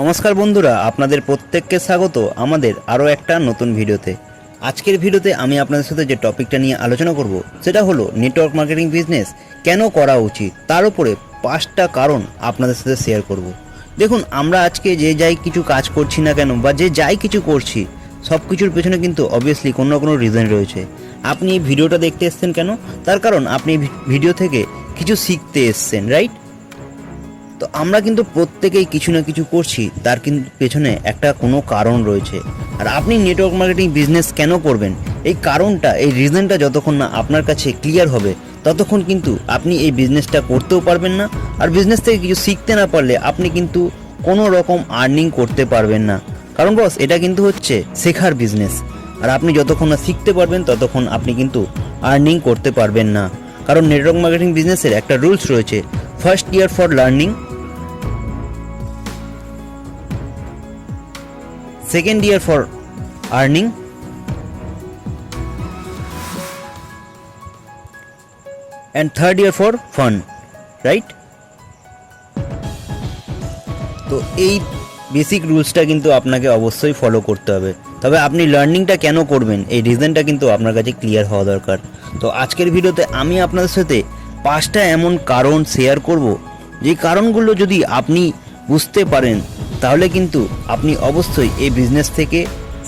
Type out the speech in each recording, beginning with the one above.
নমস্কার বন্ধুরা, আপনাদের প্রত্যেককে স্বাগত আমাদের আরও একটা নতুন ভিডিওতে। আজকের ভিডিওতে আমি আপনাদের সাথে যে টপিকটা নিয়ে আলোচনা করব, সেটা হলো নেটওয়ার্ক মার্কেটিং বিজনেস কেন করা উচিত, তার উপরে পাঁচটা কারণ আপনাদের সাথে শেয়ার করব। দেখুন, আমরা আজকে যে যাই কিছু কাজ করছি না কেন, বা যে যাই কিছু করছি সব কিছুর পেছনে কিন্তু অবভিয়াসলি কোনো না কোনো রিজন রয়েছে। আপনি ভিডিওটা দেখতে এসছেন কেন? তার কারণ আপনি ভিডিও থেকে কিছু শিখতে এসছেন রাইট তো আমরা কিন্তু প্রত্যেকেই কিছু না কিছু করছি, তার কিন্তু পেছনে একটা কোনো কারণ রয়েছে। আর আপনি নেটওয়ার্ক মার্কেটিং বিজনেস কেন করবেন? এই কারণটা, এই রিজনটা যতক্ষণ না আপনার কাছে ক্লিয়ার হবে, ততক্ষণ কিন্তু আপনি এই বিজনেসটা করতেও পারবেন না। আর বিজনেস থেকে কিছু শিখতে না পারলে আপনি কিন্তু কোনো রকম আর্নিং করতে পারবেন না। কারণ বস এটা কিন্তু হচ্ছে শেখার বিজনেস আর আপনি যতক্ষণ না শিখতে পারবেন, ততক্ষণ আপনি কিন্তু আর্নিং করতে পারবেন না। কারণ নেটওয়ার্ক মার্কেটিং বিজনেসের একটা রুলস রয়েছে first year for learning second year for earning and third year for fun, right? তো এই বেসিক রুলসটা কিন্তু আপনাকে অবশ্যই ফলো করতে হবে। তবে আপনি লার্নিংটা কেন করবেন? এই রিজনটা কিন্তু আপনার কাছে ক্লিয়ার হওয়া দরকার। তো আজকের ভিডিওতে আমি আপনাদের সাথে পাঁচটা এমন কারণ শেয়ার করব। যে কারণগুলো যদি আপনি বুঝতে পারেন তাহলে কিন্তু আপনি অবশ্যই এই বিজনেস থেকে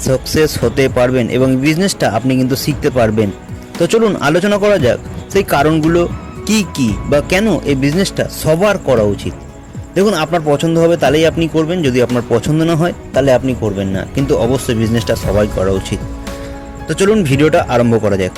সাকসেস হতে পারবেন এবং বিজনেসটা আপনি কিন্তু শিখতে পারবেন। তো চলুন আলোচনা করা যাক সেই কারণগুলো কি কি বা কেন এই বিজনেসটা সবার করা উচিত। দেখুন, আপনার পছন্দ হবে তাহলেই আপনি করবেন, যদি আপনার পছন্দ না হয় তাহলে আপনি করবেন না, কিন্তু অবশ্যই বিজনেসটা সবাই করা উচিত। তো চলুন ভিডিওটা আরম্ভ করা যাক।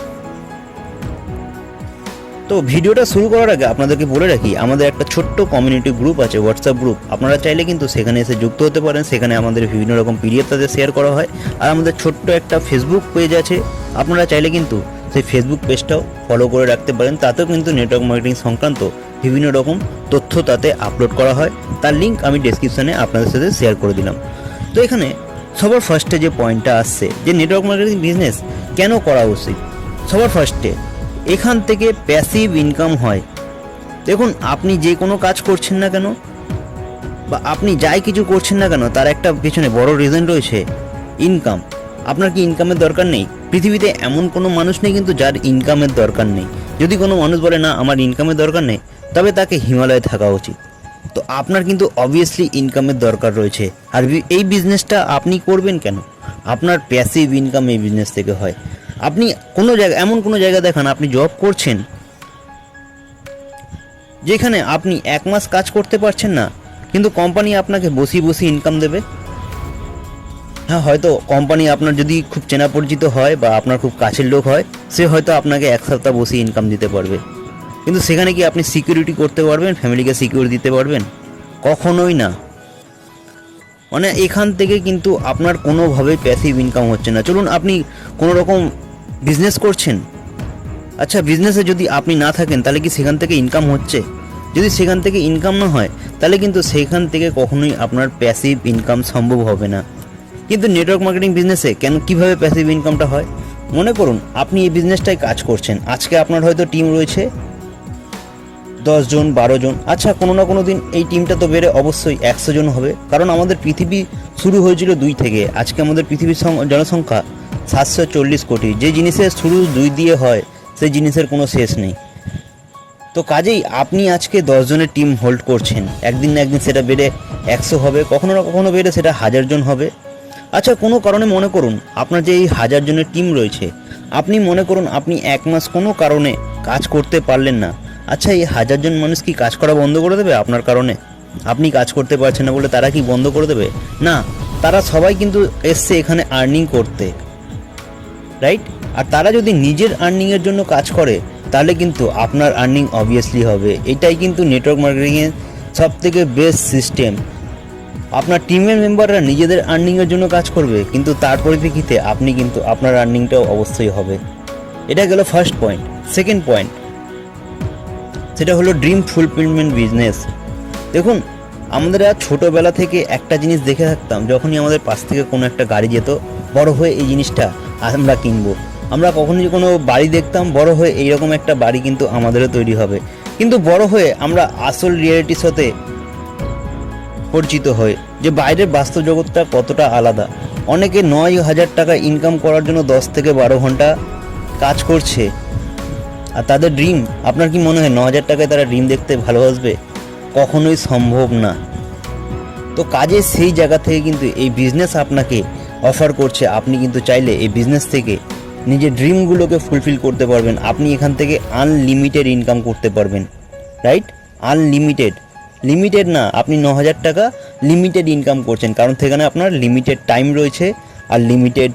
তো ভিডিওটা শুরু করার আগে আপনাদেরকে বলে রাখি, আমাদের একটা ছোট্ট কমিউনিটি গ্রুপ আছে হোয়াটসঅ্যাপ গ্রুপ আপনারা চাইলে কিন্তু সেখানে এসে যুক্ত হতে পারেন, সেখানে আমাদের বিভিন্ন রকম পিডিএফ তাদের শেয়ার করা হয়। আর আমাদের ছোট্ট একটা ফেসবুক পেজ আছে, আপনারা চাইলে কিন্তু সেই ফেসবুক পেজটাও ফলো করে রাখতে পারেন। তাতেও কিন্তু নেটওয়ার্ক মার্কেটিং সংক্রান্ত বিভিন্ন রকম তথ্য তাতে আপলোড করা হয়। তার লিঙ্ক আমি ডেসক্রিপশনে আপনাদের সাথে শেয়ার করে দিলাম। তো এখানে সবার ফার্স্টে যে পয়েন্টটা আসছে, যে নেটওয়ার্ক মার্কেটিং বিজনেস কেন করা উচিত? সবার ফার্স্টে এখান থেকে প্যাসিভ ইনকাম হয়। দেখুন, আপনি যে কোনো কাজ করছেন না কেন, বা আপনি যাই কিছু করছেন না কেন, তার একটা পিছনে বড় রিজন রয়েছে ইনকাম আপনার কি ইনকামের দরকার নেই? পৃথিবীতে এমন কোনো মানুষ নেই কিন্তু যার ইনকামের দরকার নেই। যদি কোনো মানুষ বলে, না, আমার ইনকামের দরকার নেই, তবে তাকে হিমালয়ে থাকা উচিত। তো আপনার কিন্তু অবভিয়াসলি ইনকামের দরকার রয়েছে। আর এই বিজনেসটা আপনি করবেন কেন? আপনার প্যাসিভ ইনকাম এই বিজনেস থেকে হয়। আপনি কোনো জায়গা, এমন কোনো জায়গা দেখান, আপনি জব করছেন, যেখানে আপনি এক মাস কাজ করতে পারছেন না, কিন্তু কোম্পানি আপনাকে বসি বসি ইনকাম দেবে। হ্যাঁ হয়তো কোম্পানি আপনার যদি খুব চেনা পরিচিত হয় বা আপনার খুব কাছের লোক হয়, সে হয়তো আপনাকে এক সপ্তাহ বসে ইনকাম দিতে পারবে। কিন্তু সেখানে কি আপনি সিকিউরিটি করতে পারবেন? ফ্যামিলিকে সিকিউরিটি দিতে পারবেন? কখনোই না। মানে এখান থেকে কিন্তু আপনার কোনোভাবেই প্যাসিভ ইনকাম হচ্ছে না। চলুন, আপনি কোনো রকম বিজনেস করছেন? আচ্ছা বিজনেসে যদি আপনি না থাকেন, তাহলে কি সেখান থেকে ইনকাম হচ্ছে? যদি সেখান থেকে ইনকাম না হয়, তাহলে কিন্তু সেখান থেকে কখনোই আপনার প্যাসিভ ইনকাম সম্ভব হবে না। কিন্তু নেটওয়ার্ক মার্কেটিং বিজনেসে কেন, কীভাবে প্যাসিভ ইনকামটা হয়? মনে করুন, আপনি এই বিজনেসটায় কাজ করছেন। আজকে আপনার হয়তো টিম রয়েছে দশ জন, বারো জন। আচ্ছা কোনো না কোনো দিন এই টিমটা তো বেড়ে অবশ্যই একশো জন হবে। কারণ আমাদের পৃথিবী শুরু হয়েছিল দুই থেকে। আজকে আমাদের পৃথিবীর জনসংখ্যা সাতশো চল্লিশ কোটি। যে জিনিসের শুরু দুই দিয়ে হয় সেই জিনিসের কোনো শেষ নেই। তো কাজেই আপনি আজকে দশ জনের টিম হোল্ড করছেন। একদিন না একদিন সেটা বেড়ে একশো হবে, কখনো না কখনো বেড়ে সেটা হাজার জন হবে। আচ্ছা কোনো কারণে মনে করুন, আপনার যে এই হাজার জনের টিম রয়েছে, আপনি মনে করুন আপনি এক মাস কোনো কারণে কাজ করতে পারলেন না। আচ্ছা এই হাজার জন মানুষ কি কাজ করা বন্ধ করে দেবে আপনার কারণে? আপনি কাজ করতে পারছেন না বলে তারা কি বন্ধ করে দেবে? না, তারা সবাই কিন্তু এসছে এখানে আর্নিং করতে। রাইট আর তারা যদি নিজের আর্নিংয়ের জন্য কাজ করে, তাহলে কিন্তু আপনার আর্নিং অবভিয়াসলি হবে। এটাই কিন্তু নেটওয়ার্ক মার্কেটিংয়ের সব থেকে বেস্ট সিস্টেম আপনার টিমের মেম্বাররা নিজেদের আর্নিংয়ের জন্য কাজ করবে, কিন্তু তার পরিপ্রেক্ষিতে আপনি কিন্তু আপনার আর্নিংটাও অবশ্যই হবে। এটা গেল ফার্স্ট পয়েন্ট সেকেন্ড পয়েন্ট সেটা হলো ড্রিম ফুলফিলমেন্ট বিজনেস দেখুন, আমরা ছোটোবেলা থেকে একটা জিনিস দেখে থাকতাম, যখনই আমাদের পাশ থেকে কোনো একটা গাড়ি যেত, বড় হয়ে এই জিনিসটা আমরা কিনবো। আমরা কখনই কোনো বাড়ি দেখতাম, বড় হয়ে এইরকম একটা বাড়ি কিন্তু আমাদেরও তৈরি হবে। কিন্তু বড় হয়ে আমরা আসল রিয়েলিটির সাথে পরিচিত হই, যে বাইরের বাস্তব জগৎটা কতটা আলাদা। অনেকে নয় হাজার টাকা ইনকাম করার জন্য দশ থেকে বারো ঘণ্টা কাজ করছে। আর তাদের ড্রিম আপনার কি মনে হয় ন হাজার টাকায় তারা ড্রিম দেখতে ভালোবাসবে? কখনোই সম্ভব না। তো কাজের সেই জায়গা থেকে কিন্তু এই বিজনেস আপনাকে অফার করছে, আপনি কিন্তু চাইলে এই বিজনেস থেকে নিজের ড্রিমগুলোকে ফুলফিল করতে পারবেন। আপনি এখান থেকে আনলিমিটেড ইনকাম করতে পারবেন রাইট আনলিমিটেড লিমিটেড না, আপনি ন হাজার টাকা লিমিটেড ইনকাম করছেন, কারণ সেখানে আপনার লিমিটেড টাইম রয়েছে আর লিমিটেড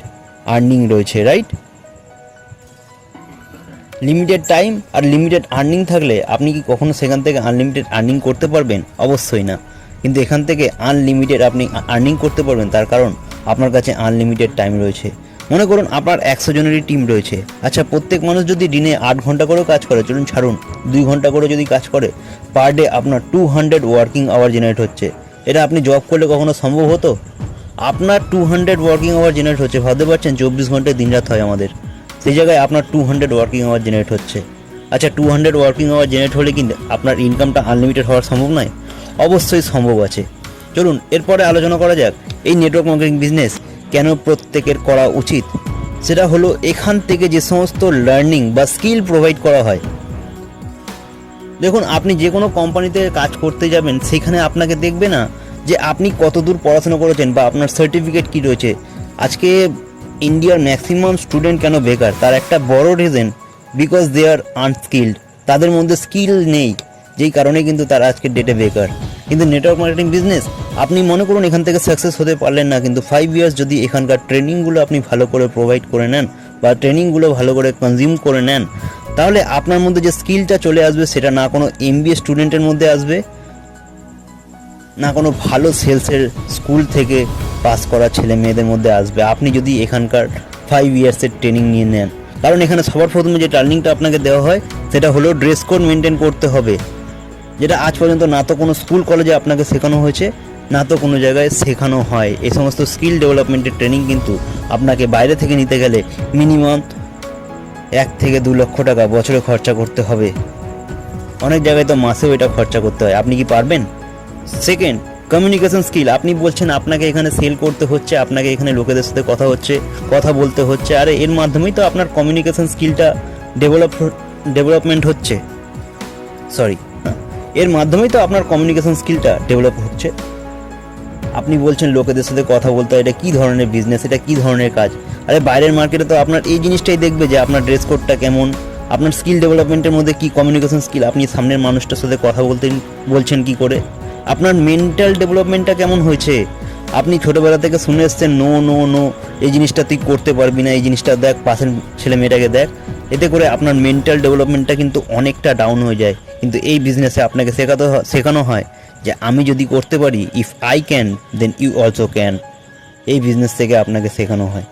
আর্নিং রয়েছে রাইট লিমিটেড টাইম আর লিমিটেড আর্নিং থাকলে আপনি কি কখনো সেখান থেকে আনলিমিটেড আর্নিং করতে পারবেন? অবশ্যই না। কিন্তু এখান থেকে আনলিমিটেড আপনি আর্নিং করতে পারবেন, তার কারণ আপনার কাছে আনলিমিটেড টাইম রয়েছে। মনে করুন আপনার একশো জনেরই টিম রয়েছে। আচ্ছা প্রত্যেক মানুষ যদি দিনে আট ঘণ্টা করেও কাজ করে, চলুন ছাড়ুন, দুই ঘণ্টা করে যদি কাজ করে পার ডে আপনার two hundred working hour generate হচ্ছে। এটা আপনি জব করলে কখনো সম্ভব হতো? আপনার two hundred working hour generate হচ্ছে। ভাবতে পারছেন, চব্বিশ ঘন্টায় দিন রাত হয় আমাদের। সেই জায়গায় আপনার two hundred working hour generate হচ্ছে। আচ্ছা two hundred working hour generate হলে কিন্তু আপনার ইনকামটা আনলিমিটেড হওয়ার সম্ভব নয়? অবশ্যই সম্ভব আছে। চলুন, এরপরে আলোচনা করা যাক এই নেটওয়ার্ক মার্কেটিং বিজনেস কেন প্রত্যেকের করা উচিত। সেটা হলো এখান থেকে যে সমস্ত লার্নিং বা স্কিল প্রোভাইড করা হয়। দেখুন, আপনি যে কোনো কোম্পানিতে কাজ করতে যাবেন, সেখানে আপনাকে দেখবে না যে আপনি কতদূর পড়াশোনা করেছেন বা আপনার সার্টিফিকেট কি রয়েছে। আজকে ইন্ডিয়ার ম্যাক্সিমাম স্টুডেন্ট কেন বেকার? তার একটা বড় reason because they are unskilled তাদের মধ্যে স্কিল নেই, যেই কারণে কিন্তু তারা আজকের ডেটে বেকার। কিন্তু নেটওয়ার্ক মার্কেটিং বিজনেস আপনি মনে করুন এখান থেকে সাকসেস হতে পারলেন না, কিন্তু ফাইভ ইয়ার্স যদি এখানকার ট্রেনিংগুলো আপনি ভালো করে প্রোভাইড করে নেন বা ট্রেনিংগুলো ভালো করে কনজিউম করে নেন, তাহলে আপনার মধ্যে যে স্কিলটা চলে আসবে সেটা না কোনো এমবিএ স্টুডেন্টের মধ্যে আসবে, না কোনো ভালো সেলসের স্কুল থেকে পাস করা ছেলে মেয়েদের মধ্যে আসবে। আপনি যদি এখানকার ফাইভ ইয়ার্সের ট্রেনিং নিয়ে নেন, কারণ এখানে সবার প্রথমে যে ট্রেনিংটা আপনাকে দেওয়া হয়, সেটা হলো ড্রেস কোড মেনটেন করতে হবে। যেটা আজ পর্যন্ত না তো কোনো স্কুল কলেজে আপনাকে শেখানো হয়েছে, না তো কোনো জায়গায় শেখানো হয়। এই সমস্ত স্কিল ডেভেলপমেন্টের ট্রেনিং কিন্তু আপনাকে বাইরে থেকে নিতে গেলে মিনিমাম এক থেকে দু লক্ষ টাকা বছরে খরচা করতে হবে। অনেক জায়গায় তো মাসেও এটা খরচা করতে হয়। আপনি কি পারবেন? সেকেন্ড কমিউনিকেশন স্কিল আপনি বলছেন আপনাকে এখানে সেল করতে হচ্ছে, আপনাকে এখানে লোকেদের সাথে কথা হচ্ছে, কথা বলতে হচ্ছে। আরে, এর মাধ্যমেই তো আপনার কমিউনিকেশন স্কিলটা ডেভেলপ ডেভেলপমেন্ট হচ্ছে। সরি এর মাধ্যমেই তো আপনার কমিউনিকেশন স্কিলটা ডেভেলপ হচ্ছে। আপনি বলছেন লোকেদের সাথে কথা বলতে হয়, এটা কী ধরনের বিজনেস এটা কী ধরনের কাজ? আরে বাইরের মার্কেটে তো আপনার এই জিনিসটাই দেখবে যে আপনার ড্রেস কোডটা কেমন আপনার স্কিল ডেভেলপমেন্টের মধ্যে কী কমিউনিকেশন স্কিল আপনি সামনের মানুষটার সাথে কথা বলতে বলছেন কি করে? আপনার মেন্টাল ডেভেলপমেন্টটা কেমন হয়েছে? আপনি ছোটোবেলা থেকে শুনে এসছেন, নো নো নো, এই জিনিসটা তুই করতে পারবি না, এই জিনিসটা দেখ, পাশের ছেলে মেয়েটাকে দেখ। এতে করে আপনার মেন্টাল ডেভেলপমেন্টটা কিন্তু অনেকটা ডাউন হয়ে যায়। কিন্তু এই বিজনেসে আপনাকে শেখাতে শেখানো হয় যে, আমি যদি করতে পারি if I can then you also can এই বিজনেস থেকে আপনাকে শেখানো হয়।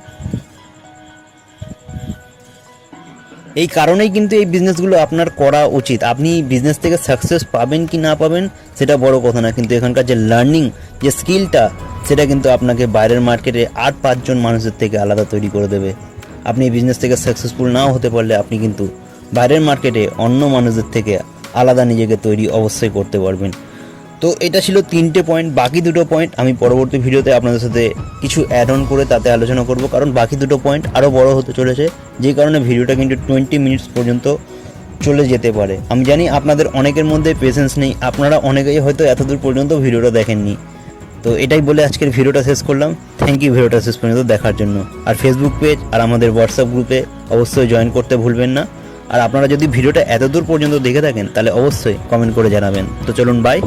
এই কারণেই কিন্তু এই বিজনেসগুলো আপনার করা উচিত। আপনি বিজনেস থেকে সাকসেস পাবেন কি না পাবেন, সেটা বড় কথা না, কিন্তু এখানকার যে লার্নিং যে স্কিলটা সেটা কিন্তু আপনাকে বাইরের মার্কেটে আট পাঁচজন মানুষের থেকে আলাদা তৈরি করে দেবে। আপনি এই বিজনেস থেকে সাকসেসফুল নাও হতে পারলে আপনি কিন্তু বাইরের মার্কেটে অন্য মানুষদের থেকে আলাদা নিজেকে তৈরি অবশ্যই করতে পারবেন। তো এটা ছিল তিনটে পয়েন্ট বাকি দুটো পয়েন্ট আমি পরবর্তী ভিডিওতে আপনাদের সাথে কিছু অ্যাড অন করে তাতে আলোচনা করব। কারণ বাকি দুটো পয়েন্ট আরও বড় হতে চলেছে, যে কারণে ভিডিওটা কিন্তু টোয়েন্টি মিনিটস পর্যন্ত চলে যেতে পারে। আমি জানি আপনাদের অনেকের মধ্যে পেশেন্স নেই, আপনারা অনেকেই হয়তো এতদূর পর্যন্ত ভিডিওটা দেখেননি। তো এটাই বলে আজকের ভিডিওটা শেষ করলাম। থ্যাংক ইউ ভিডিওটা শেষ পর্যন্ত দেখার জন্য। আর ফেসবুক পেজ আর আমাদের হোয়াটসঅ্যাপ গ্রুপে অবশ্যই জয়েন করতে ভুলবেন না। আর আপনারা যদি ভিডিওটা এতদূর পর্যন্ত দেখে থাকেন, তাহলে অবশ্যই কমেন্ট করে জানাবেন। তো চলুন বাই